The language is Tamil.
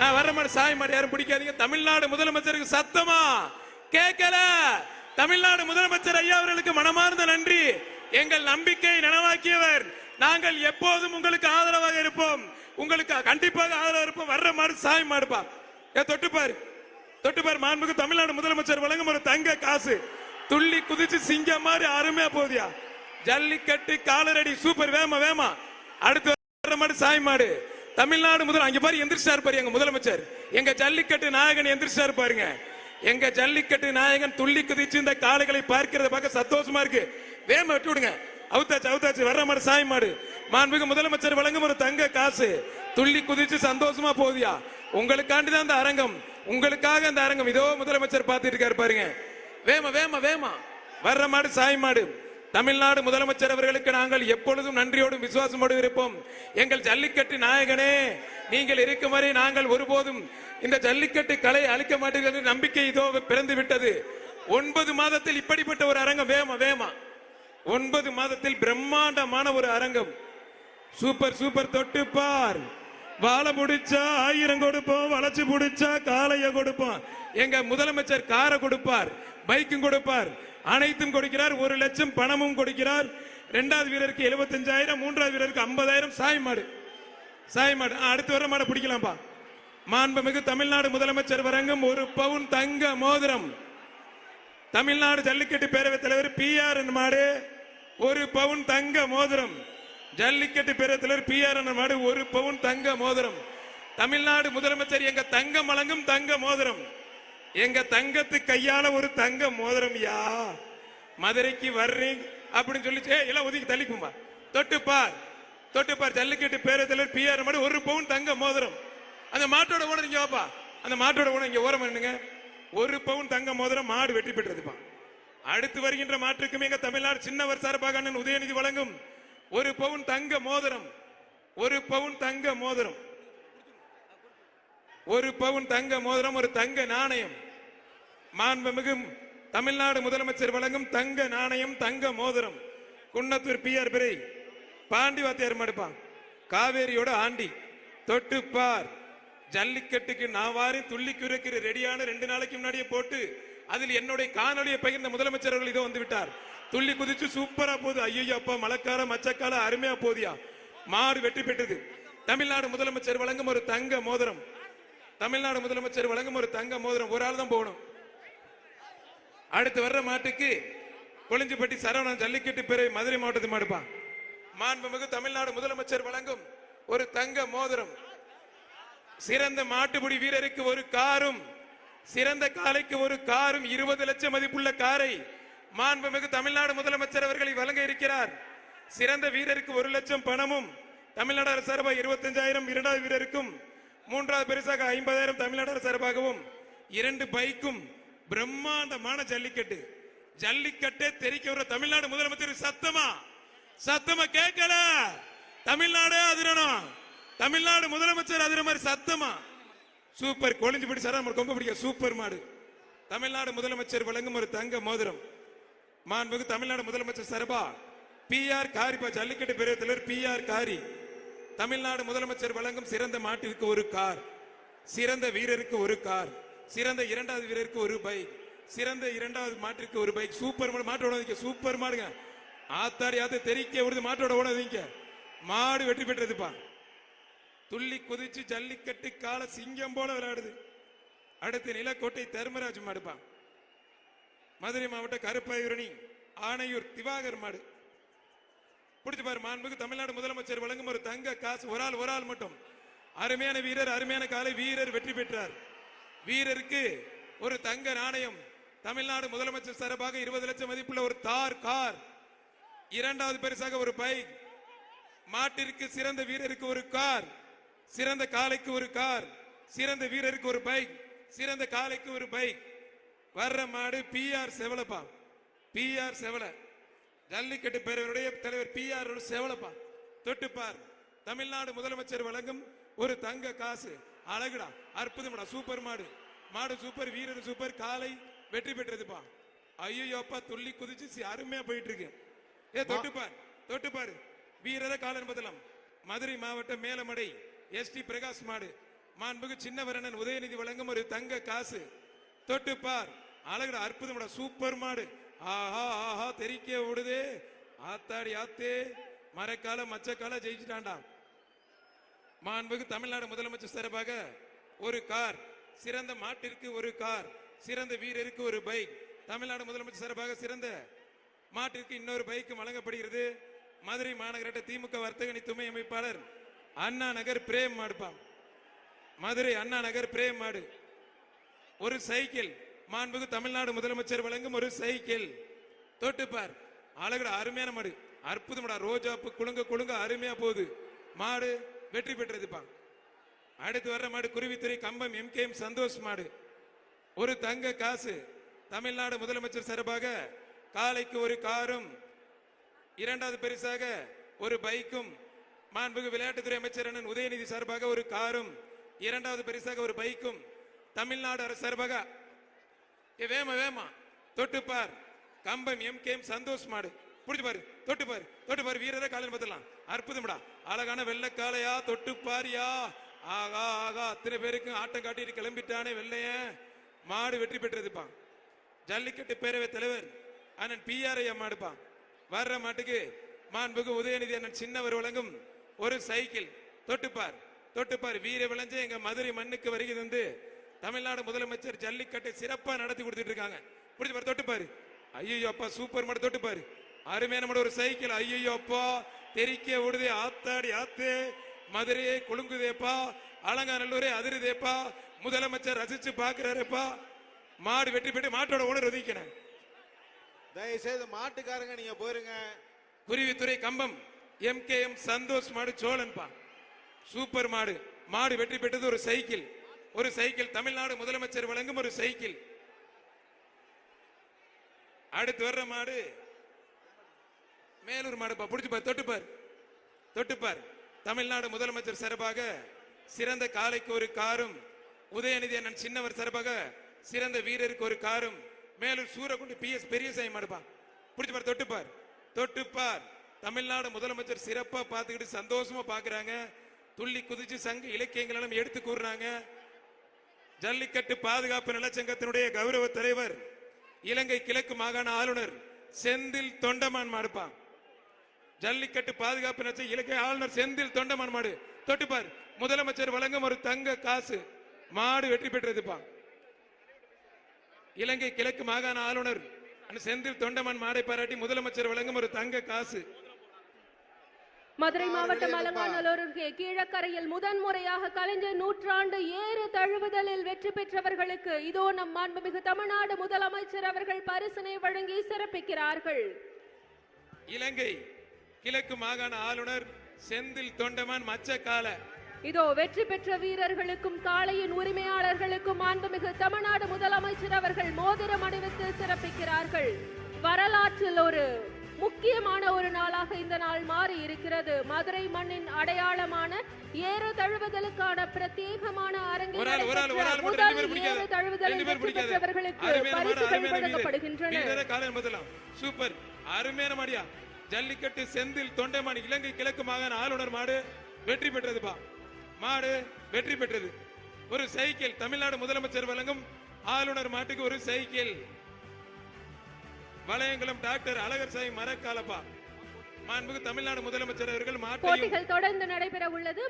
ஆ, வர்ற மாடு சாய் மாடு யாரும் பிடிக்காதீங்க. தமிழ்நாடு முதலமைச்சருக்கு சத்தமா? கேட்கல தமிழ்நாடு முதலமைச்சர் ஐயா அவர்களுக்கு மனமார்ந்த நன்றி. எங்கள் நம்பிக்கை நனவாக்கியவர். நாங்கள் எப்போதும் உங்களுக்கு ஆதரவாக இருப்போம். உங்களுக்கு கண்டிப்பாக ஆதரவாக இருப்போம். வர்ற மாடு சாய் மாடுப்பா ஏ தொட்டுப்பாரு தொட்டுப்பாரு மாண்புக்கு தமிழ்நாடு முதலமைச்சர். வழங்கும் ஒரு தங்க காசு. துள்ளி குதிச்சு சிங்கம் மாதிரி அருமையா போதியா ஜல்லிக்கட்டு காலரடி சூப்பர் வேமா வேமா. அடுத்து வர்ற மாடு சாய் மாடு. தமிழ்நாடு முதல் அங்க பாரு எந்திரிச்சாரு பாரு எங்க முதலமைச்சர். எங்க ஜல்லிக்கட்டு நாயகன் எந்திரிச்சாரு பாருங்க. எங்க ஜல்லிக்கட்டு நாயகன் துள்ளி குதிச்சு இந்த காளைகளை பார்க்கிறத பார்க்க சந்தோஷமா இருக்கு. வேம விட்டு விடுங்க. அவுத்தாச்சு அவுத்தாச்சு வர்ற மாடு சாய் மாடு. மாண்புக்கு முதலமைச்சர் வழங்கும் ஒரு தங்க காசு. துள்ளி குதிச்சு சந்தோஷமா போதியா உங்களுக்காண்டி தான் இந்த அரங்கம். உங்களுக்காக அந்த அரங்கம். இதோ முதலமைச்சர் பார்த்துட்டு இருக்காரு பாருங்க. வேமா வேமா வேமா. வர்ற மாடு சாய் மாடு. தமிழ்நாடு முதலமைச்சர் அவர்களுக்கு நாங்கள் எப்பொழுதும் நன்றியோடும் விசுவாசமோடும் இருப்போம். எங்கள் ஜல்லிக்கட்டு நாயகனே நீங்கள் இருக்கும் வரை நாங்கள் ஒருபோதும் இந்த ஜல்லிக்கட்டு கலை அழிக்க மாட்டீர்கள் என்று நம்பிக்கை இதோ பிறந்து விட்டது ஒன்பது மாதத்தில் இப்படிப்பட்ட ஒரு அரங்கம் வேமா வேமா. ஒன்பது மாதத்தில் பிரம்மாண்டமான ஒரு அரங்கம். சூப்பர் சூப்பர் தொட்டு பார். வாழை முடிச்சா ஆயிரம் கொடுப்போம் வளைச்சு முடிச்சா காலைய கொடுப்போம். எங்க முதலமைச்சர் காரை கொடுப்பார் பைக்கும் கொடுப்பார். அனைத்தும் கொடுக்கிறார். ஒரு லட்சம் பணமும் கொடுக்கிறார். இரண்டாவது வீரருக்கு எழுபத்தஞ்சாயிரம் மூன்றாவது வீரருக்கு ஐம்பதாயிரம். சாய் மாடு. சாய் மாடு. ஆ, அடுத்து வர மாடை பிடிக்கலாம்ப்பா. மாண்புமிகு தமிழ்நாடு முதலமைச்சர் வழங்கும் ஒரு பவுன் தங்க மோதிரம். தமிழ்நாடு ஜல்லிக்கட்டு பேரவைத் தலைவர் பி ஆர் மாடு ஒரு பவுன் தங்க மோதிரம். ஜல்லிக்கட்டு பேரவைத் தலைவர் பி ஆர் மாடு ஒரு பவுன் தங்க மோதிரம். தமிழ்நாடு முதலமைச்சர் எங்க தங்கம் வழங்கும் தங்க மோதிரம். எங்க தங்கத்து கையால ஒரு தங்க மோதிரம் யா மதுரைக்கு வர்றீங்க அப்படின்னு சொல்லி எல்லாம் ஒதுக்கி தள்ளிக்கும்பா. தொட்டுப்பார் தொட்டுப்பார் ஜல்லிக்கட்டு பேரத்தில் பிஆர் மாதிரி ஒரு பவுன் தங்க மோதிரம். அந்த மாட்டோட ஓனர் இங்க வாப்பா. அந்த மாட்டோட ஓனர் இங்க ஓரம் பண்ணுங்க ஒரு பவுன் தங்க மோதிரம் மாடு வெற்றி பெற்றதுப்பா. அடுத்து வருகின்ற மாற்றுக்கும் எங்க தமிழ்நாடு சின்னவர் சார்பாக அண்ணன் உதயநிதி வழங்கும் ஒரு பவுன் தங்க மோதிரம். ஒரு பவுன் தங்க மோதிரம். ஒரு பவுன் தங்க மோதிரம் ஒரு தங்க நாணயம். மாண்புமிகு தமிழ்நாடு முதலமைச்சர் வழங்கும் தங்க நாணயம் தங்க மோதிரம். குன்னத்தூர் பி ஆர் பிரை பாண்டி வாத்தியார் மடுப்பான். காவேரியோட ஆண்டி தொட்டு பார் ஜல்லிக்கட்டுக்கு நான் வாரி துள்ளி குறைக்கிற ரெடியான ரெண்டு நாளைக்கு முன்னாடியே போட்டு அதில் என்னுடைய காணொலியை பகிர்ந்த முதலமைச்சர் அவர்கள் இதோ வந்து விட்டார். துள்ளி குதிச்சு சூப்பரா போகுது. ஐயோ அப்பா மழைக்கால மச்சக்கால அருமையா போதியா மாடு வெற்றி பெற்றது. தமிழ்நாடு முதலமைச்சர் வழங்கும் ஒரு தங்க மோதிரம். தமிழ்நாடு முதலமைச்சர் வழங்கும் ஒரு தங்க மோதிரம். ஒரு ஆள் தான் போகணும். அடுத்து வர்ற மாட்டுக்கு கொளிஞ்சிப்பட்டி சரவணன் ஜல்லிக்கட்டு பிறகு மதுரை மாவட்டத்து மாடுப்பான் மாண்புமிகு தமிழ்நாடு முதலமைச்சர் வழங்கும் ஒரு தங்க மோதிரம். சிறந்த மாட்டுப்பிடி வீரருக்கு ஒரு காரும் சிறந்த காலைக்கு ஒரு காரும் இருபது லட்சம் மதிப்புள்ள காரை மாண்புமிகு தமிழ்நாடு முதலமைச்சர் அவர்களை வழங்க இருக்கிறார். சிறந்த வீரருக்கு ஒரு லட்சம் பணமும் தமிழ்நாடு அரசு சார்பாக இருபத்தஞ்சாயிரம் இரண்டாவது வீரருக்கும் மூன்றாவது பரிசாக ஐம்பதாயிரம் தமிழ்நாடு அரசு சார்பாகவும் இரண்டு பைக்கும் பிரம்மாண்டமான ஜல்லிக்கட்டு. ஜல்லிக்கட்டே தெரிக்க வர தமிழ்நாடு முதலமைச்சர் சத்தமா? சத்தமா கேட்கல. தமிழ்நாடு அதிரணும். தமிழ்நாடு முதலமைச்சர் அதிர மாதிரி சத்தமா? சூப்பர் கொழிஞ்சு பிடி சரா ரொம்ப பிடிக்கும் சூப்பர் மாடு. தமிழ்நாடு முதலமைச்சர் வழங்கும் ஒரு தங்க மோதிரம். மாண்புக்கு தமிழ்நாடு முதலமைச்சர் சரபா பி ஆர் காரிப்பா ஜல்லிக்கட்டு பேரவைத் தலைவர் பி ஆர் காரி. தமிழ்நாடு முதலமைச்சர் வழங்கும் சிறந்த மாட்டிற்கு ஒரு கார். சிறந்த வீரருக்கு ஒரு கார். சிறந்த இரண்டாவது வீரருக்கு ஒரு பைக் சிறந்த இரண்டாவது மாட்டிற்கு ஒரு பைக் சூப்பர் மாடு மாட்டோட ஓடாதீங்க சூப்பர் மாடுங்க. ஆத்தாடி ஆத்த தெரிக்க விடுது மாட்டோட ஓடாதீங்க மாடு வெற்றி பெற்றதுப்பா. துள்ளி குதிச்சு ஜல்லிக்கட்டு கால சிங்கம் போல விளையாடுது. அடுத்து நிலக்கோட்டை தர்மராஜ் மாடுப்பா. மதுரை மாவட்ட கருப்பாயூரணி ஆணையூர் திவாகர் மாடு. பிடிச்சு பாரு மாண்புக்கு தமிழ்நாடு முதலமைச்சர் வழங்கும் ஒரு தங்க காசு. ஒரு ஆள் ஒரு ஆள் மட்டும். அருமையான வீரர் அருமையான காலை வீரர் வெற்றி பெற்றார். வீரருக்கு ஒரு தங்க நாணயம். தமிழ்நாடு முதலமைச்சர் சார்பாக இருபது லட்சம் மதிப்புள்ள ஒரு தார் கார். இரண்டாவது பரிசாக ஒரு பைக். மாட்டிற்கு சிறந்த வீரருக்கு ஒரு கார். சிறந்த காளைக்கு ஒரு கார். சிறந்த வீரருக்கு ஒரு பைக். சிறந்த காளைக்கு ஒரு பைக். வர்ற மாடு P R Sevalappa. P R Sevala. Jallikattu பேரவருடைய தலைவர் பி ஆர் செவலப்பா. தொட்டுப்பார். தமிழ்நாடு முதலமைச்சர் வழங்கும் ஒரு தங்க காசு. அழகுடா அற்புதம்டா சூப்பர் மாடு. மாடு சூப்பர் வீரர் சூப்பர் காலை வெற்றி பெற்றதுப்பா. ஐயோ அப்பா துள்ளி குதிச்சு அருமையா போயிட்டு இருக்கு ஏ தொட்டுப்பார் தொட்டுப்பார் வீரர காலன் பதிலம் மதுரை மாவட்டம் மேலமடை எஸ் டி பிரகாஷ் மாடு. மாண்புக்கு சின்னவரனன் உதயநிதி வழங்கும் ஒரு தங்க காசு. தொட்டு பார். அழகுட அற்புதம் சூப்பர் மாடு. ஆஹா ஆஹா தெரிக்க விடுதே. ஆத்தாடி ஆத்தே. மரக்கால மச்சக்கால ஜெயிச்சுட்டான்டா. மாண்புக்கு தமிழ்நாடு முதலமைச்சர் சிறப்பாக ஒரு கார் சிறந்த மாட்டிற்கு ஒரு கார் சிறந்த வீரருக்கு ஒரு பைக் தமிழ்நாடு முதலமைச்சர் சிறப்பாக சிறந்த மாட்டிற்கு இன்னொரு பைக் வழங்கப்படுகிறது. மதுரை மாநகராட்ட திமுக வர்த்தகணி துணை அமைப்பாளர் அண்ணா நகர் பிரேம் மாடுப்பாம் மதுரை அண்ணா நகர் பிரேம் மாடு. ஒரு சைக்கிள் மாண்புக்கு தமிழ்நாடு முதலமைச்சர் வழங்கும் ஒரு சைக்கிள். தொட்டுப்பார் அழகுட அருமையான மாடு. அற்புதமாடா ரோஜாப்பு குலுங்க குலுங்க அருமையா போகுது. மாடு வெற்றி பெற்றதுப்பா அடுத்து வர்ற மாடு குருவித்துறை கம்பம் எம்கேஎம் சந்தோஷ் மாடு. ஒரு தங்க காசு. தமிழ்நாடு முதலமைச்சர் சார்பாக காலைக்கு ஒரு காரும் இரண்டாவது பரிசாக ஒரு பைக்கும் மாண்புகு விளையாட்டுத்துறை அமைச்சர் அண்ணன் உதயநிதி சார்பாக ஒரு காரும் இரண்டாவது பரிசாக ஒரு பைக்கும் தமிழ்நாடு அரசு சார்பாக வேமா வேமா தொட்டுப்பார். கம்பம் எம் கேம் சந்தோஷ் மாடு. புடிச்சு பாரு தொட்டு பாரு தொட்டு பாரு வீரரை காலன் அற்புதம்டா. அழகான வெள்ளக்காலையா தொட்டு பாரியா ஆகா ஆகா. அத்தனை பேருக்கும் ஆட்டம் காட்டிட்டு கிளம்பிட்டானே வெள்ளைய. மாடு வெற்றி பெற்றதுப்பான் ஜல்லிக்கட்டு பேரவை தலைவர் அண்ணன் பிஆர்ஐ ஐயா மாடுப்பான் வர்ற மாட்டுக்கு மாண்புகு உதயநிதி அண்ணன் சின்னவர் வழங்கும் ஒரு சைக்கிள். தொட்டுப்பார். தொட்டுப்பார். வீர விளைஞ்சு எங்க மதுரை மண்ணுக்கு வருகை வந்து தமிழ்நாடு முதலமைச்சர் ஜல்லிக்கட்டை சிறப்பா நடத்தி கொடுத்துட்டு இருக்காங்க. புடிச்சு பாரு தொட்டுப்பாரு. ஐயோ அப்பா சூப்பர் மட்டும் தொட்டுப்பாரு. அருமையான ஒரு சைக்கிள். ஐயோ அப்பா. தெரிக்க விடுதே ஆத்தாடி ஆத்தே. மதுரையே குலுங்குதேப்பா அலங்காநல்லூரே அதிருதேப்பா முதலமைச்சர் ரசிச்சு பாக்குறாருப்பா. மாடு வெற்றி பெற்று மாட்டோட ஓனர் ஒதுக்கினேன் தயவு செய்து மாட்டுக்காரங்க நீங்க போயிருங்க. Kuruvithurai Kambam M K M Santhosh மாடு சோழன்பா. சூப்பர் மாடு. மாடு வெற்றி பெற்றது ஒரு சைக்கிள். ஒரு சைக்கிள். தமிழ்நாடு முதலமைச்சர் வழங்கும் ஒரு சைக்கிள். அடுத்து வர்ற மாடு மேலூர் மாடுப்பா பிடிச்சிப்பார் பார் தொட்டுப்பார். தொட்டுப்பார். தமிழ்நாடு முதலமைச்சர் சிறப்பாக சிறந்த காலைக்கு ஒரு காரும் உதயநிதி அண்ணன் சின்னவர் சிறப்பாக சிறந்த வீரருக்கு ஒரு காரும் மேலூர் சூரக்குண்டு பி எஸ் பெரியசாமி மாடுப்பா புடிச்சு பார் தொட்டுப்பார். தொட்டுப்பார். தமிழ்நாடு முதலமைச்சர் சிறப்பா பார்த்துக்கிட்டு சந்தோஷமா பாக்குறாங்க. துள்ளி குதிச்சு சங்க இலக்கியங்களும் எடுத்து கூறுறாங்க. ஜல்லிக்கட்டு பாதுகாப்பு நலச்சங்கத்தினுடைய கௌரவ தலைவர் இலங்கை கிழக்கு மாகாண ஆளுநர் செந்தில் தொண்டமான் மாடுப்பான் ஜல்லிக்கட்டு பாதுகாப்பு நலச்ச இலங்கை ஆளுநர் செந்தில் தொண்டமான் மாடு. தொட்டுப்பார் முதலமைச்சர் வழங்கும் ஒரு தங்க காசு. மாடு வெற்றி பெற்றதுப்பா. இலங்கை கிழக்கு மாகாண ஆளுநர் செந்தில் தொண்டமான் மாடை பாராட்டி முதலமைச்சர் வழங்கும் ஒரு தங்க காசு. மதுரை மாவட்டம். அலங்காநல்லூர் அருகே கீழக்கரையில் முதன்முறையாக கலைஞர் நூற்றாண்டு ஏறு தழுவுதலில் வெற்றி பெற்றவர்களுக்கு இதோ நம் மாண்புமிகு தமிழ்நாடு முதலமைச்சர் அவர்கள் பரிசினை வழங்கி சிறப்பிக்கிறார்கள். இலங்கை கிழக்கு மாகாண ஆளுநர் செந்தில் தொண்டமான் மச்சக்கால. இதோ வெற்றி பெற்ற வீரர்களுக்கும் காளையின் உரிமையாளர்களுக்கும் மாண்புமிகு தமிழ்நாடு முதலமைச்சர் அவர்கள் மோதிரம் அணிவித்து சிறப்பிக்கிறார்கள். வரலாற்றில் ஒரு முக்கியமான ஒரு நாளாக இந்த நாள் மாறி இருக்கிறது மதுரை மண்ணின் அடையாளமான ஏறு தழுவுதலுக்கான பிரத்யேகமான அரங்கில் பரிசுகள் வழங்கப்படுகின்றன. சூப்பர். அருமையான மாடியா? ஜல்லிக்கட்டு செந்தில் தொண்டைமான் இலங்கை கிழக்கு மாகாண ஆளுநர் மாடு வெற்றி பெற்றதுப்பா. மாடு வெற்றி பெற்றது. ஒரு சைக்கிள் தமிழ்நாடு முதலமைச்சர் வழங்கும் ஆளுநர் மாட்டுக்கு ஒரு சைக்கிள். வளையங்குளம் டாக்டர் அழகர் சாய் மரக்காலப்பா. மாண்புக்கு தமிழ்நாடு முதலமைச்சர் அவர்கள் மாட்டையும் தொடர்ந்து நடைபெற உள்ளது.